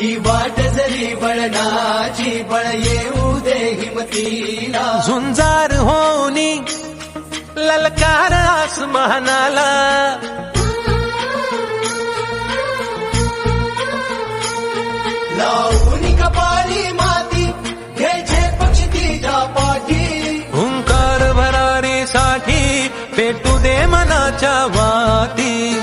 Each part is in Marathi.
ही वाट जरी बळणाची बळ येऊ दे हिमतीला. झुंजार होनी ललकार आसमानाला. लावून कपाळी माती घ्यायचे पक्षी तिच्या पाठी. हुंकार भरारीसाठी पेटू दे मनाच्या वाती.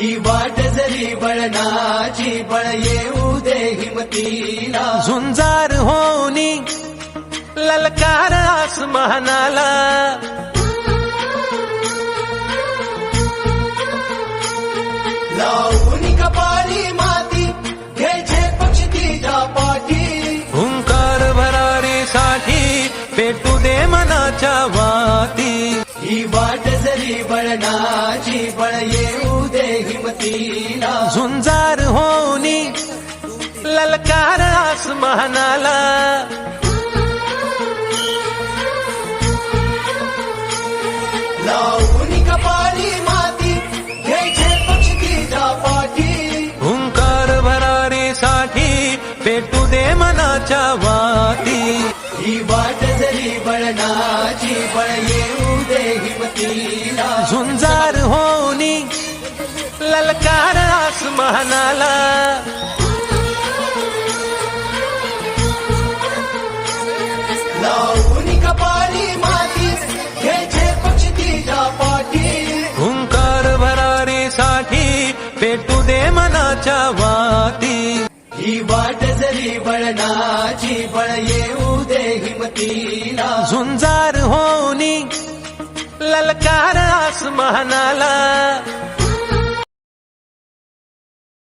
ही वाट जरी बळणाची बळ येऊ दे हिमतीला. झुंजार होनी ललकार आसमानाला. लावून कपाळी माती घ्यायचे पक्षी तिच्या पाठी. हुंकार भरारीसाठी पेटू दे मनाच्या वाती. ही वाट जरी बळणाची बळ येऊ दे हिमतीला झुंजार होनी ललकार आसमानाला. लावून माती घ्यायचे पाठी. हुंकार पेटू दे मनाच्या वाती. ही वाट जरी बळणाची बळ येऊ दे हिमतीला ललकार आसमानाला. लावून कपाळी माती घ्यायचे पक्षी तिच्या पाठी. हुंकार भरारीसाठी पेटू दे मनाच्या वाती. ही वाट जरी बळणाची बळ येऊ दे हिमतीला. झुंजार होनी ललकार आसमानाला.